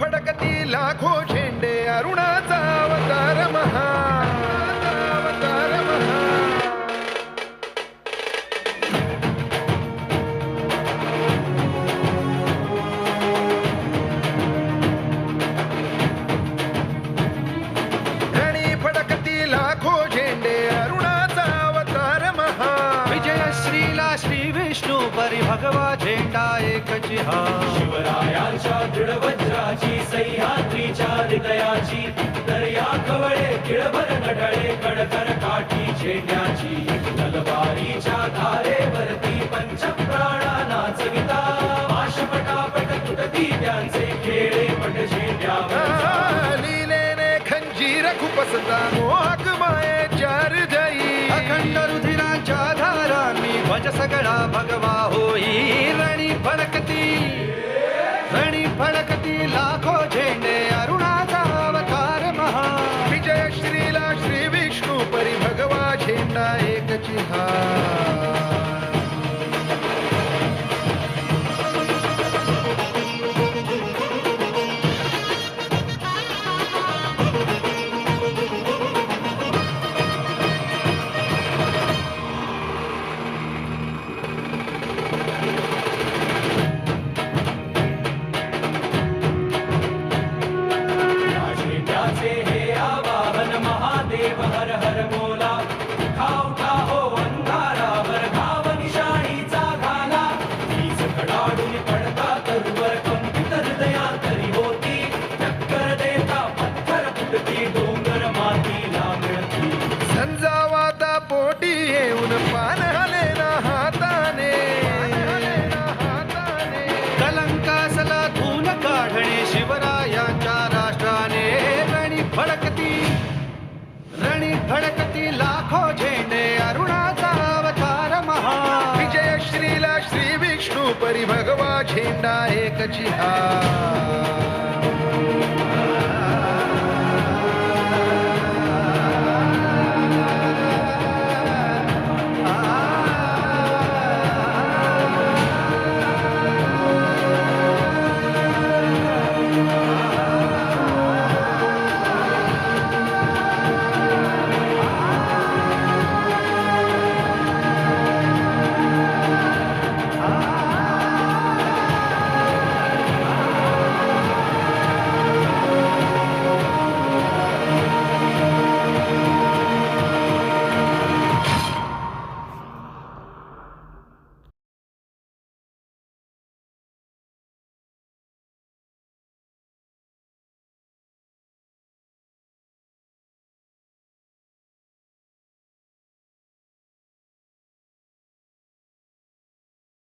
फडकती लाखो झेंडे अरुणाचा. जय श्रीला श्री विष्णू परी भगवा झेंडा एकची हा. शिवरायांच्या दृढवज्राची सह्याद्रीच्या हृदयाची दर्या कवळे किळभर नटळे कडकर काठी झेंड्याची तलवारीच्या धारेवरती पंचप्राणा नाचविता. पाशपटापट तुटती त्यांचे खेळ. खंजीर खुपसता मोहक मायेच्या हृदयी अखंड रुधिरांच्या धारांनी भज सगळा भगवा होई रणी फडकती रणी फडकती लाखो झेंडे अरुणाचा अवतार महा विजय श्रीला श्री विष्णू परी भगवा झेंडा एक चिहा रणी लाखो झेंडे अरुणाचा अवतार महा. विजय श्रीला श्री विष्णू परी भगवा झेंडा एकची हा